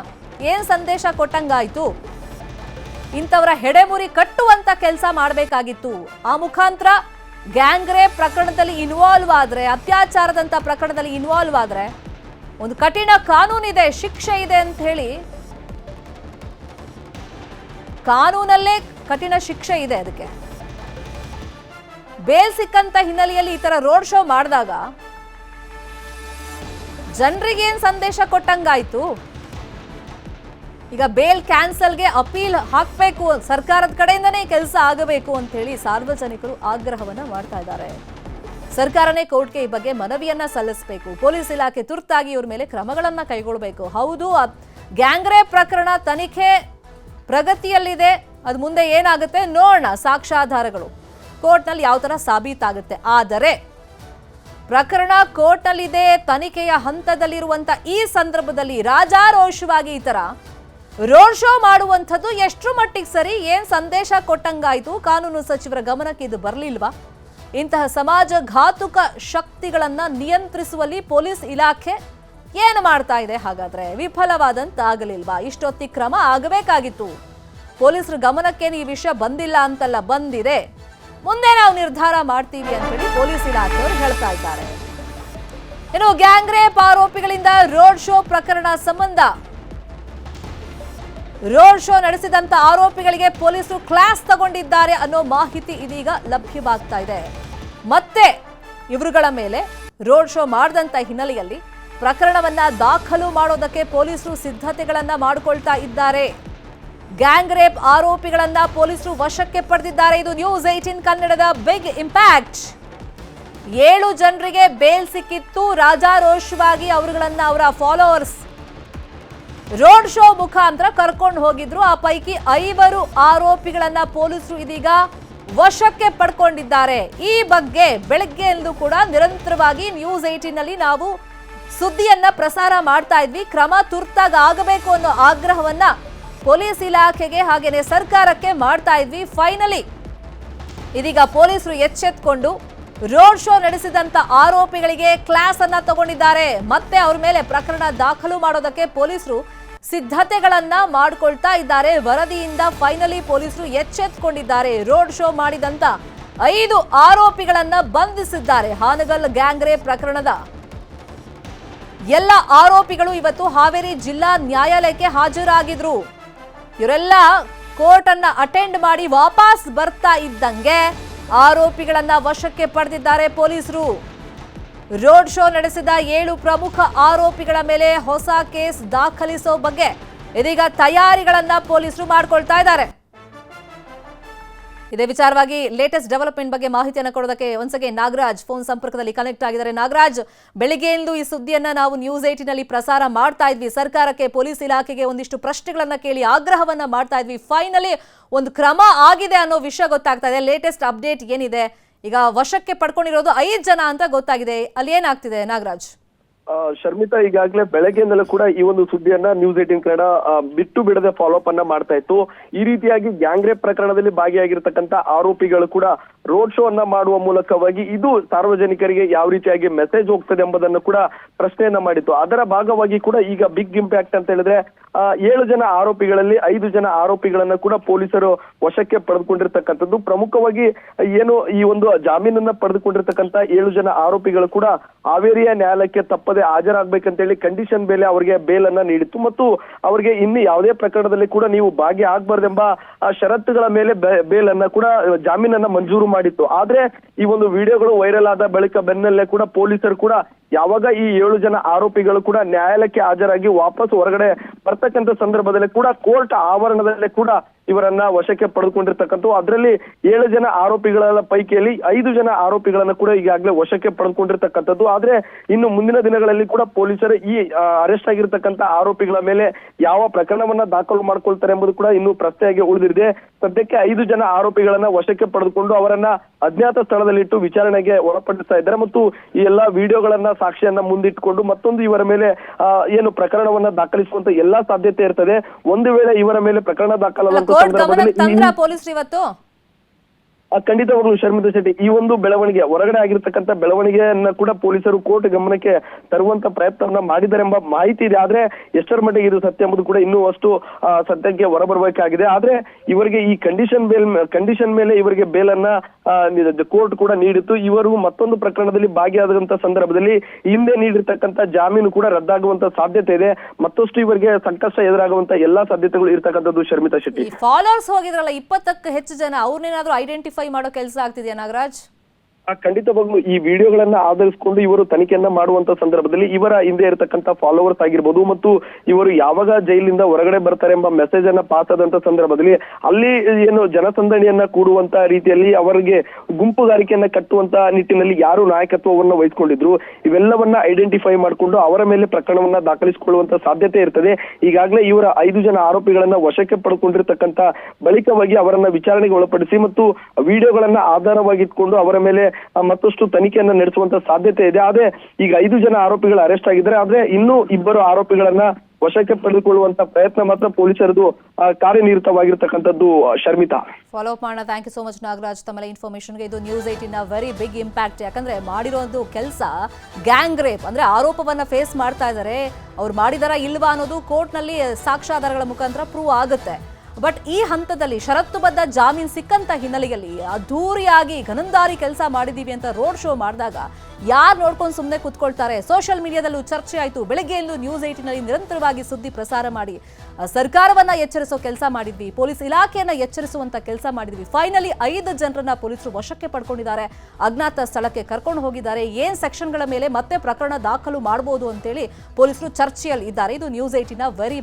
ಏನು ಸಂದೇಶ ಕೊಟ್ಟಂಗಾಯ್ತು? ಇಂಥವರ ಹೆಡೆಮುರಿ ಕಟ್ಟುವಂತ ಕೆಲಸ ಮಾಡಬೇಕಾಗಿತ್ತು. ಆ ಮುಖಾಂತರ ಗ್ಯಾಂಗ್ ರೇಪ್ ಪ್ರಕರಣದಲ್ಲಿ ಇನ್ವಾಲ್ವ್ ಆದ್ರೆ ಅತ್ಯಾಚಾರದಂಥ ಪ್ರಕರಣದಲ್ಲಿ ಇನ್ವಾಲ್ವ್ ಆದ್ರೆ ಒಂದು ಕಠಿಣ ಕಾನೂನಿದೆ ಶಿಕ್ಷೆ ಇದೆ ಅಂತ ಹೇಳಿ ಕಾನೂನಲ್ಲೇ ಕಠಿಣ ಶಿಕ್ಷೆ ಇದೆ ಅದಕ್ಕೆ. ಬೇಲ್ ಸಿಕ್ಕಂತ ಹಿನ್ನೆಲೆಯಲ್ಲಿ ಈ ತರ ರೋಡ್ ಶೋ ಮಾಡಿದಾಗ ಜನರಿಗೆ ಏನ್ ಸಂದೇಶ ಕೊಟ್ಟಂಗಾಯ್ತು? ಈಗ ಬೇಲ್ ಕ್ಯಾನ್ಸಲ್ಗೆ ಅಪೀಲ್ ಹಾಕಬೇಕು, ಸರ್ಕಾರದ ಕಡೆಯಿಂದನೇ ಕೆಲಸ ಆಗಬೇಕು ಅಂತ ಹೇಳಿ ಸಾರ್ವಜನಿಕರು ಆಗ್ರಹವನ್ನ ಮಾಡ್ತಾ ಇದ್ದಾರೆ. ಸರ್ಕಾರನೇ ಕೋರ್ಟ್ಗೆ ಈ ಬಗ್ಗೆ ಮನವಿಯನ್ನ ಸಲ್ಲಿಸಬೇಕು. ಪೊಲೀಸ್ ಇಲಾಖೆ ತುರ್ತಾಗಿ ಇವ್ರ ಮೇಲೆ ಕ್ರಮಗಳನ್ನ ಕೈಗೊಳ್ಳಬೇಕು ಹೌದು ಗ್ಯಾಂಗ್ ರೇಪ್ ಪ್ರಕರಣ ತನಿಖೆ ಪ್ರಗತಿಯಲ್ಲಿದೆ. ಅದು ಮುಂದೆ ಏನಾಗುತ್ತೆ? ನೋಡೋಣ, ಸಾಕ್ಷ್ಯಾಧಾರಗಳು. ಕೋರ್ಟ್ನಲ್ಲಿ ಯಾವ ಥರ ಸಾಬೀತಾಗುತ್ತೆ? ಆದರೆ ಪ್ರಕರಣ ಕೋರ್ಟ್ನಲ್ಲಿದೆ, ತನಿಖೆಯ ಹಂತದಲ್ಲಿರುವಂತ ಈ ಸಂದರ್ಭದಲ್ಲಿ ರಾಜಾರೋಷವಾಗಿ ಈ ಥರ ರೋಡ್ ಶೋ ಮಾಡುವಂಥದ್ದು ಎಷ್ಟು ಮಟ್ಟಿಗೆ ಸರಿ? ಏನು ಸಂದೇಶ ಕೊಟ್ಟಂಗಾಯಿತು? ಕಾನೂನು ಸಚಿವರ ಗಮನಕ್ಕೆ ಇದು ಬರಲಿಲ್ವಾ? ಇಂತಹ ಸಮಾಜ ಘಾತುಕ ಶಕ್ತಿಗಳನ್ನ ನಿಯಂತ್ರಿಸುವಲ್ಲಿ ಪೊಲೀಸ್ ಇಲಾಖೆ ಏನು ಮಾಡ್ತಾ ಇದೆ? ವಿಫಲವಾದಂತ ವಿಫಲವಾದಂತಾಗಲಿಲ್ವಾ ಇಷ್ಟೊತ್ತಿಗೆ ಕ್ರಮ ಆಗಬೇಕಾಗಿತ್ತು. ಪೊಲೀಸರ ಗಮನಕ್ಕೇನು ಈ ವಿಷಯ ಬಂದಿಲ್ಲ ಅಂತಲ್ಲ ಬಂದಿದೆ. ಮುಂದೆ ನಾವು ನಿರ್ಧಾರ ಮಾಡ್ತೀವಿ ಅಂತ ಹೇಳಿ ಪೊಲೀಸ್ ಇಲಾಖೆಯವರು ಹೇಳ್ತಾ ಇದ್ದಾರೆ. ಇನ್ನು ಗ್ಯಾಂಗ್ ರೇಪ್ ಆರೋಪಿಗಳಿಂದ ರೋಡ್ ಶೋ ಪ್ರಕರಣ ಸಂಬಂಧ. ರೋಡ್ ಶೋ ನಡೆಸಿದಂತ ಆರೋಪಿಗಳಿಗೆ ಪೊಲೀಸರು ಕ್ಲಾಸ್ ತಗೊಂಡಿದ್ದಾರೆ ಅನ್ನೋ ಮಾಹಿತಿ ಇದೀಗ ಲಭ್ಯವಾಗ್ತಾ ಇದೆ. ಮತ್ತೆ ಇವರುಗಳ ಮೇಲೆ ರೋಡ್ ಶೋ ಮಾಡಿದಂತ ಹಿನ್ನೆಲೆಯಲ್ಲಿ ಪ್ರಕರಣವನ್ನ ದಾಖಲು ಮಾಡೋದಕ್ಕೆ ಪೊಲೀಸರು ಸಿದ್ಧತೆಗಳನ್ನ ಮಾಡಿಕೊಳ್ತಾ ಇದ್ದಾರೆ. ಗ್ಯಾಂಗ್ ರೇಪ್ ಆರೋಪಿಗಳನ್ನ ಪೊಲೀಸರು ವಶಕ್ಕೆ ಪಡೆದಿದ್ದಾರೆ. ಇದು ನ್ಯೂಸ್ ಏಟೀನ್ ಕನ್ನಡದ ಬಿಗ್ ಇಂಪ್ಯಾಕ್ಟ್ ಏಳು ಜನರಿಗೆ ಬೇಲ್ ಸಿಕ್ಕಿತ್ತು. ರಾಜಾರೋಷವಾಗಿ ಅವರುಗಳನ್ನ ಅವರ ಫಾಲೋವರ್ಸ್ ರೋಡ್ ಶೋ ಮುಖಾಂತರ ಕರ್ಕೊಂಡು ಹೋಗಿದ್ರು. ಆ ಪೈಕಿ ಐವರು ಆರೋಪಿಗಳನ್ನ ಪೊಲೀಸರು ಇದೀಗ ವಶಕ್ಕೆ ಪಡ್ಕೊಂಡಿದ್ದಾರೆ. ಈ ಬಗ್ಗೆ ಬೆಳಗ್ಗೆಯಲ್ಲೂ ಕೂಡ ನಿರಂತರವಾಗಿ ನ್ಯೂಸ್ ಏಟೀನ್ನಲ್ಲಿ ನಾವು ಸುದ್ದಿಯನ್ನ ಪ್ರಸಾರ ಮಾಡ್ತಾ ಇದ್ವಿ. ಕ್ರಮ ತುರ್ತಾಗಿ ಆಗಬೇಕು ಅನ್ನೋ ಆಗ್ರಹವನ್ನ ಪೊಲೀಸ್ ಇಲಾಖೆಗೆ ಹಾಗೇನೆ ಸರ್ಕಾರಕ್ಕೆ ಮಾಡ್ತಾ ಇದ್ವಿ ಫೈನಲಿ. ಇದೀಗ ಪೊಲೀಸರು ಎಚ್ಚೆತ್ಕೊಂಡು ರೋಡ್ ಶೋ ನಡೆಸಿದಂತ ಆರೋಪಿಗಳಿಗೆ ಕ್ಲಾಸ್ ಅನ್ನ ತಗೊಂಡಿದ್ದಾರೆ. ಮತ್ತೆ ಅವ್ರ ಮೇಲೆ ಪ್ರಕರಣ ದಾಖಲು ಮಾಡೋದಕ್ಕೆ ಪೊಲೀಸರು ಸಿದ್ಧತೆಗಳನ್ನ ಮಾಡಿಕೊಳ್ತಾ ಇದ್ದಾರೆ. ವರದಿಯಿಂದ ಫೈನಲಿ ಪೊಲೀಸರು ಎಚ್ಚೆತ್ಕೊಂಡಿದ್ದಾರೆ. ರೋಡ್ ಶೋ ಮಾಡಿದಂತ ಐದು ಆರೋಪಿಗಳನ್ನ ಬಂಧಿಸಿದ್ದಾರೆ. ಹಾನಗಲ್ ಗ್ಯಾಂಗ್ರೆ ಪ್ರಕರಣದ ಎಲ್ಲ ಆರೋಪಿಗಳು ಇವತ್ತು ಹಾವೇರಿ ಜಿಲ್ಲಾ ನ್ಯಾಯಾಲಯಕ್ಕೆ ಹಾಜರಾಗಿದ್ರು. ಇವರೆಲ್ಲ ಕೋರ್ಟ್ ಅನ್ನ ಅಟೆಂಡ್ ಮಾಡಿ ವಾಪಸ್ ಬರ್ತಾ ಇದ್ದಂಗೆ ಆರೋಪಿಗಳನ್ನ ವಶಕ್ಕೆ ಪಡೆದಿದ್ದಾರೆ ಪೊಲೀಸರು. ರೋಡ್ ಶೋ ನಡೆಸಿದ ಏಳು ಪ್ರಮುಖ ಆರೋಪಿಗಳ ಮೇಲೆ ಹೊಸ ಕೇಸ್ ದಾಖಲಿಸೋ ಬಗ್ಗೆ ಇದೀಗ ತಯಾರಿಗಳನ್ನ ಪೊಲೀಸರು ಮಾಡ್ಕೊಳ್ತಾ ಇದ್ದಾರೆ. ಇದೇ ವಿಚಾರವಾಗಿ ಲೇಟೆಸ್ಟ್ ಡೆವಲಪ್ಮೆಂಟ್ ಬಗ್ಗೆ ಮಾಹಿತಿಯನ್ನು ಕೊಡೋದಕ್ಕೆ ಒಂದ್ಸಗೆ ನಾಗರಾಜ್ ಫೋನ್ ಸಂಪರ್ಕದಲ್ಲಿ ಕನೆಕ್ಟ್ ಆಗಿದ್ದಾರೆ. ನಾಗರಾಜ್, ಬೆಳಿಗ್ಗೆಯಿಂದ ಈ ಸುದ್ದಿಯನ್ನ ನಾವು ನ್ಯೂಸ್ ಏಟಿನಲ್ಲಿ ಪ್ರಸಾರ ಮಾಡ್ತಾ ಇದ್ವಿ. ಸರ್ಕಾರಕ್ಕೆ, ಪೊಲೀಸ್ ಇಲಾಖೆಗೆ ಒಂದಿಷ್ಟು ಪ್ರಶ್ನೆಗಳನ್ನ ಕೇಳಿ ಆಗ್ರಹವನ್ನ ಮಾಡ್ತಾ ಇದ್ವಿ. ಫೈನಲಿ ಒಂದು ಕ್ರಮ ಆಗಿದೆ ಅನ್ನೋ ವಿಷಯ ಗೊತ್ತಾಗ್ತಾ ಇದೆ. ಲೇಟೆಸ್ಟ್ ಅಪ್ಡೇಟ್ ಏನಿದೆ? ಈಗ ವಶಕ್ಕೆ ಪಡ್ಕೊಂಡಿರೋದು ಐದು ಜನ ಅಂತ ಗೊತ್ತಾಗಿದೆ. ಅಲ್ಲಿ ಏನಾಗ್ತಿದೆ ನಾಗರಾಜ್? ಶರ್ಮಿತಾ ಈಗಾಗಲೇ ಬೆಳಗ್ಗೆಯಿಂದಲೂ ಕೂಡ ಈ ಒಂದು ಸುದ್ದಿಯನ್ನ ನ್ಯೂಸ್ ಏಟಿನ್ ಕನ್ನಡ ಬಿಟ್ಟು ಬಿಡದೆ ಫಾಲೋ ಅಪ್ ಅನ್ನ ಮಾಡ್ತಾ ಇತ್ತು. ಈ ರೀತಿಯಾಗಿ ಗ್ಯಾಂಗ್ ರೇಪ್ ಪ್ರಕರಣದಲ್ಲಿ ಭಾಗಿಯಾಗಿರ್ತಕ್ಕಂಥ ಆರೋಪಿಗಳು ಕೂಡ ರೋಡ್ ಶೋ ಅನ್ನ ಮಾಡುವ ಮೂಲಕವಾಗಿ ಇದು ಸಾರ್ವಜನಿಕರಿಗೆ ಯಾವ ರೀತಿಯಾಗಿ ಮೆಸೇಜ್ ಹೋಗ್ತದೆ ಎಂಬುದನ್ನು ಕೂಡ ಪ್ರಶ್ನೆಯನ್ನ ಮಾಡಿತ್ತು. ಅದರ ಭಾಗವಾಗಿ ಕೂಡ ಈಗ ಬಿಗ್ ಇಂಪ್ಯಾಕ್ಟ್ ಅಂತ ಹೇಳಿದ್ರೆ ಏಳು ಜನ ಆರೋಪಿಗಳಲ್ಲಿ ಐದು ಜನ ಆರೋಪಿಗಳನ್ನ ಕೂಡ ಪೊಲೀಸರು ವಶಕ್ಕೆ ಪಡೆದುಕೊಂಡಿರ್ತಕ್ಕಂಥದ್ದು. ಪ್ರಮುಖವಾಗಿ ಏನು ಈ ಒಂದು ಜಾಮೀನನ್ನ ಪಡೆದುಕೊಂಡಿರ್ತಕ್ಕಂಥ ಏಳು ಜನ ಆರೋಪಿಗಳು ಕೂಡ ಹಾವೇರಿಯ ನ್ಯಾಯಾಲಯಕ್ಕೆ ತಪ್ಪದೆ ಹಾಜರಾಗ್ಬೇಕಂತೇಳಿ ಕಂಡೀಷನ್ ಮೇಲೆ ಅವರಿಗೆ ಬೇಲ್ ಅನ್ನ ನೀಡಿತ್ತು. ಮತ್ತು ಅವರಿಗೆ ಇನ್ನು ಯಾವುದೇ ಪ್ರಕರಣದಲ್ಲಿ ಕೂಡ ನೀವು ಭಾಗಿ ಆಗ್ಬಾರ್ದೆಂಬ ಷರತ್ತುಗಳ ಮೇಲೆ ಬೇಲ್ ಅನ್ನ ಕೂಡ ಜಾಮೀನನ್ನ ಮಂಜೂರು ಮಾಡಿತ್ತು. ಆದ್ರೆ ಈ ಒಂದು ವಿಡಿಯೋಗಳು ವೈರಲ್ ಆದ ಬಳಿಕ ಬೆನ್ನಲ್ಲೇ ಕೂಡ ಪೊಲೀಸರು ಕೂಡ ಯಾವಾಗ ಈ ಏಳು ಜನ ಆರೋಪಿಗಳು ಕೂಡ ನ್ಯಾಯಾಲಯಕ್ಕೆ ಹಾಜರಾಗಿ ವಾಪಸ್ ಹೊರಗಡೆ ಬರ್ತಕ್ಕಂಥ ಸಂದರ್ಭದಲ್ಲಿ ಕೂಡ ಕೋರ್ಟ್ ಆವರಣದಲ್ಲೇ ಕೂಡ ಇವರನ್ನ ವಶಕ್ಕೆ ಪಡೆದುಕೊಂಡಿರ್ತಕ್ಕಂಥ ಅದರಲ್ಲಿ ಏಳು ಜನ ಆರೋಪಿಗಳ ಪೈಕಿಯಲ್ಲಿ ಐದು ಜನ ಆರೋಪಿಗಳನ್ನ ಕೂಡ ಈಗಾಗಲೇ ವಶಕ್ಕೆ ಪಡೆದುಕೊಂಡಿರ್ತಕ್ಕಂಥದ್ದು. ಆದ್ರೆ ಇನ್ನು ಮುಂದಿನ ದಿನಗಳಲ್ಲಿ ಕೂಡ ಪೊಲೀಸರು ಈ ಅರೆಸ್ಟ್ ಆಗಿರ್ತಕ್ಕಂಥ ಆರೋಪಿಗಳ ಮೇಲೆ ಯಾವ ಪ್ರಕರಣವನ್ನ ದಾಖಲು ಮಾಡ್ಕೊಳ್ತಾರೆ ಎಂಬುದು ಕೂಡ ಇನ್ನು ಪ್ರಶ್ನೆಯಾಗಿ ಉಳಿದಿದೆ. ಸದ್ಯಕ್ಕೆ ಐದು ಜನ ಆರೋಪಿಗಳನ್ನ ವಶಕ್ಕೆ ಪಡೆದುಕೊಂಡು ಅವರನ್ನ ಅಜ್ಞಾತ ಸ್ಥಳದಲ್ಲಿಟ್ಟು ವಿಚಾರಣೆಗೆ ಒಳಪಡಿಸ್ತಾ ಇದ್ದಾರೆ. ಮತ್ತು ಈ ಎಲ್ಲಾ ವಿಡಿಯೋಗಳನ್ನ ಸಾಕ್ಷಿಯನ್ನ ಮುಂದಿಟ್ಟುಕೊಂಡು ಮತ್ತೊಂದು ಇವರ ಮೇಲೆ ಏನು ಪ್ರಕರಣವನ್ನ ದಾಖಲಿಸುವಂತ ಎಲ್ಲಾ ಸಾಧ್ಯತೆ ಇರ್ತದೆ. ಒಂದು ವೇಳೆ ಇವರ ಮೇಲೆ ಪ್ರಕರಣ ದಾಖಲಾದ ಪೊಲೀಸರು ಸಂದರ್ಭದಲ್ಲಿ ಗಮನಕ್ಕೆ ಈ- ತಂದ್ರ ಪೊಲೀಸರು ಇವತ್ತು ಆ, ಖಂಡಿತವಾಗ್ಲೂ ಶರ್ಮಿತಾ ಶೆಟ್ಟಿ, ಈ ಒಂದು ಬೆಳವಣಿಗೆ, ಹೊರಗಡೆ ಆಗಿರ್ತಕ್ಕಂಥ ಬೆಳವಣಿಗೆಯನ್ನ ಕೂಡ ಪೊಲೀಸರು ಕೋರ್ಟ್ ಗಮನಕ್ಕೆ ತರುವಂತ ಪ್ರಯತ್ನವನ್ನ ಮಾಡಿದ್ದಾರೆ ಎಂಬ ಮಾಹಿತಿ ಇದೆ. ಆದ್ರೆ ಎಷ್ಟರ ಮಟ್ಟಿಗೆ ಇದು ಸತ್ಯ ಎಂಬುದು ಕೂಡ ಇನ್ನೂ ಅಷ್ಟು ಸದ್ಯಕ್ಕೆ ಹೊರಬರಬೇಕಾಗಿದೆ. ಆದ್ರೆ ಇವರಿಗೆ ಈ ಕಂಡೀಷನ್ ಬೇಲ್ ಕಂಡೀಷನ್ ಮೇಲೆ ಇವರಿಗೆ ಬೇಲನ್ನ ಕೋರ್ಟ್ ಕೂಡ ನೀಡಿತ್ತು. ಇವರು ಮತ್ತೊಂದು ಪ್ರಕರಣದಲ್ಲಿ ಭಾಗಿಯಾದಂತ ಸಂದರ್ಭದಲ್ಲಿ ಹಿಂದೆ ನೀಡಿರ್ತಕ್ಕಂಥ ಜಾಮೀನು ಕೂಡ ರದ್ದಾಗುವಂತ ಸಾಧ್ಯತೆ ಇದೆ. ಮತ್ತಷ್ಟು ಇವರಿಗೆ ಸಂಕಷ್ಟ ಎದುರಾಗುವಂತ ಎಲ್ಲಾ ಸಾಧ್ಯತೆಗಳು ಇರ್ತಕ್ಕಂಥದ್ದು ಶರ್ಮಿತಾ ಶೆಟ್ಟಿ. ಫಾಲೋವರ್ಸ್ ಹೋಗಿದ್ರಲ್ಲ, ಇಪ್ಪತ್ತಕ್ಕೂ ಹೆಚ್ಚು ಜನ, ಅವ್ರನ್ನೇನಾದ್ರೂ ಐಡೆಂಟಿಫೈ ಮಾಡೋ ಕೆಲಸ ಆಗ್ತಿದೆಯಾ ನಾಗರಾಜ್? ಖಂಡಿತವಾಗ್ಲೂ ಈ ವಿಡಿಯೋಗಳನ್ನ ಆಧರಿಸಿಕೊಂಡು ಇವರು ತನಿಖೆಯನ್ನ ಮಾಡುವಂತ ಸಂದರ್ಭದಲ್ಲಿ ಇವರ ಹಿಂದೆ ಇರತಕ್ಕಂತ ಫಾಲೋವರ್ಸ್ ಆಗಿರ್ಬೋದು ಮತ್ತು ಇವರು ಯಾವಾಗ ಜೈಲಿಂದ ಹೊರಗಡೆ ಬರ್ತಾರೆ ಎಂಬ ಮೆಸೇಜ್ ಅನ್ನ ಪಾಸ್ ಸಂದರ್ಭದಲ್ಲಿ ಅಲ್ಲಿ ಏನು ಜನಸಂದಣಿಯನ್ನ ಕೂಡುವಂತ ರೀತಿಯಲ್ಲಿ ಅವರಿಗೆ ಗುಂಪುಗಾರಿಕೆಯನ್ನ ಕಟ್ಟುವಂತ ನಿಟ್ಟಿನಲ್ಲಿ ಯಾರು ನಾಯಕತ್ವವನ್ನ ವಹಿಸಿಕೊಂಡಿದ್ರು ಇವೆಲ್ಲವನ್ನ ಐಡೆಂಟಿಫೈ ಮಾಡಿಕೊಂಡು ಅವರ ಮೇಲೆ ಪ್ರಕರಣವನ್ನ ದಾಖಲಿಸಿಕೊಳ್ಳುವಂತ ಸಾಧ್ಯತೆ ಇರ್ತದೆ. ಈಗಾಗಲೇ ಇವರ ಐದು ಜನ ಆರೋಪಿಗಳನ್ನ ವಶಕ್ಕೆ ಪಡೆದುಕೊಂಡಿರ್ತಕ್ಕಂತ ಬಳಿಕವಾಗಿ ಅವರನ್ನ ವಿಚಾರಣೆಗೆ ಒಳಪಡಿಸಿ ಮತ್ತು ವಿಡಿಯೋಗಳನ್ನ ಆಧಾರವಾಗಿಟ್ಕೊಂಡು ಅವರ ಮೇಲೆ ಆ, ಮತ್ತಷ್ಟು ತನಿಖೆಯನ್ನ ನಡೆಸುವಂತ ಸಾಧ್ಯತೆ ಇದೆ. ಆದ್ರೆ ಈಗ ಐದು ಜನ ಆರೋಪಿಗಳು ಅರೆಸ್ಟ್ ಆಗಿದ್ದಾರೆ. ಆದ್ರೆ ಇನ್ನೂ ಇಬ್ಬರು ಆರೋಪಿಗಳನ್ನ ವಶಕ್ಕೆ ಪಡೆದುಕೊಳ್ಳುವಂತ ಪ್ರಯತ್ನ ಮಾತ್ರ ಪೊಲೀಸರದು ಕಾರ್ಯನಿರತವಾಗಿರ್ತಕ್ಕಂಥದ್ದು ಶರ್ಮಿತಾ. ಫಾಲೋ ಅಪ್ ಮಾಡೋಣ. Thank you so much Nagaraj. ತಮ್ಮ ಇನ್ಫಾರ್ಮೇಷನ್ಗೆ ಇದು ನ್ಯೂಸ್ ಏಟಿನ ವೆರಿ ಬಿಗ್ ಇಂಪ್ಯಾಕ್ಟ್ ಯಾಕಂದ್ರೆ ಮಾಡಿರೋ ಒಂದು ಕೆಲಸ ಗ್ಯಾಂಗ್ ರೇಪ್ ಅಂದ್ರೆ ಆರೋಪವನ್ನ ಫೇಸ್ ಮಾಡ್ತಾ ಇದ್ದಾರೆ ಅವ್ರು ಮಾಡಿದಾರಾ ಇಲ್ವಾ ಅನ್ನೋದು ಕೋರ್ಟ್ನಲ್ಲಿ ಸಾಕ್ಷ್ಯಾಧಾರಗಳ ಮುಖಾಂತರ ಪ್ರೂವ್ ಆಗುತ್ತೆ. ಬಟ್ ಈ ಹಂತದಲ್ಲಿ ಷರತ್ತುಬದ್ಧ ಜಾಮೀನ್ ಸಿಕ್ಕಂತ ಹಿನ್ನೆಲೆಯಲ್ಲಿ ಅದ್ದೂರಿಯಾಗಿ ಘನಂದಾರಿ ಕೆಲಸ ಮಾಡಿದೀವಿ ಅಂತ ರೋಡ್ ಶೋ ಮಾಡಿದಾಗ ಯಾರು ನೋಡ್ಕೊಂಡು ಸುಮ್ಮನೆ ಕೂತ್ಕೊಳ್ತಾರೆ? ಸೋಷಿಯಲ್ ಮೀಡಿಯಾದಲ್ಲೂ ಚರ್ಚೆ ಆಯಿತು. ಬೆಳಗ್ಗೆಯಲ್ಲೂ ನ್ಯೂಸ್ ಏಟಿನಲ್ಲಿ ನಿರಂತರವಾಗಿ ಸುದ್ದಿ ಪ್ರಸಾರ ಮಾಡಿ ಸರ್ಕಾರವನ್ನ ಎಚ್ಚರಿಸೋ ಕೆಲಸ ಮಾಡಿದ್ವಿ. ಪೊಲೀಸ್ ಇಲಾಖೆಯನ್ನ ಎಚ್ಚರಿಸುವಂತ ಕೆಲಸ ಮಾಡಿದ್ವಿ. ಫೈನಲಿ ಐದು ಜನರನ್ನ ಪೊಲೀಸರು ವಶಕ್ಕೆ ಪಡ್ಕೊಂಡಿದ್ದಾರೆ. ಅಜ್ಞಾತ ಸ್ಥಳಕ್ಕೆ ಕರ್ಕೊಂಡು ಹೋಗಿದ್ದಾರೆ. ಏನ್ ಸೆಕ್ಷನ್ಗಳ ಮೇಲೆ ಮತ್ತೆ ಪ್ರಕರಣ ದಾಖಲು ಮಾಡಬಹುದು ಅಂತೇಳಿ ಪೊಲೀಸರು ಚರ್ಚೆಯಲ್ಲಿ ಇದ್ದಾರೆ ಇದು ನ್ಯೂಸ್ ಏಟಿನ ವೆರಿ